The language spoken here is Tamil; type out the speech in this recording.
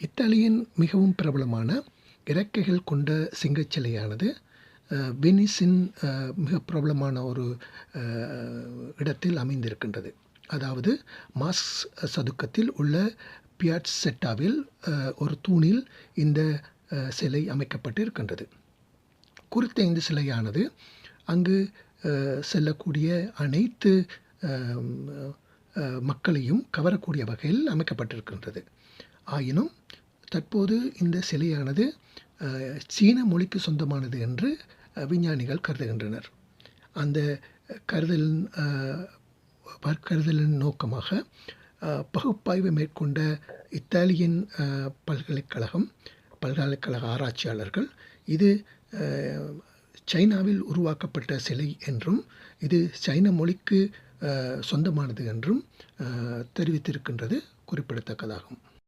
இத்தாலியின் மிகவும் பிரபலமான இறக்கைகள் கொண்ட சிங்கச் சிலையானது வெனிஸின் மிக பிரபலமான ஒரு இடத்தில் அமைந்திருக்கின்றது. அதாவது மாஸ் சதுக்கத்தில் உள்ள பியாட்செட்டாவில் செட்டாவில் ஒரு தூணில் இந்த சிலை அமைக்கப்பட்டு இருக்கின்றது குறித்த இந்த சிலையானது அங்கு செல்லக்கூடிய அனைத்து மக்களையும் கவரக்கூடிய வகையில் அமைக்கப்பட்டிருக்கின்றது. ஆயினும் தற்போது இந்த சிலையானது சீன மொழிக்கு சொந்தமானது என்று விஞ்ஞானிகள் கருதுகின்றனர். அந்த கருதலின் கருதலின் நோக்கமாக பகுப்பாய்வு மேற்கொண்ட இத்தாலியன் பல்கலைக்கழகம் பல்கலைக்கழக ஆராய்ச்சியாளர்கள் இது சைனாவில் உருவாக்கப்பட்ட சிலை என்றும் இது சைன மொழிக்கு சொந்தமானது என்றும் தெரிவித்திருக்கின்றது குறிப்பிடத்தக்கதாகும்.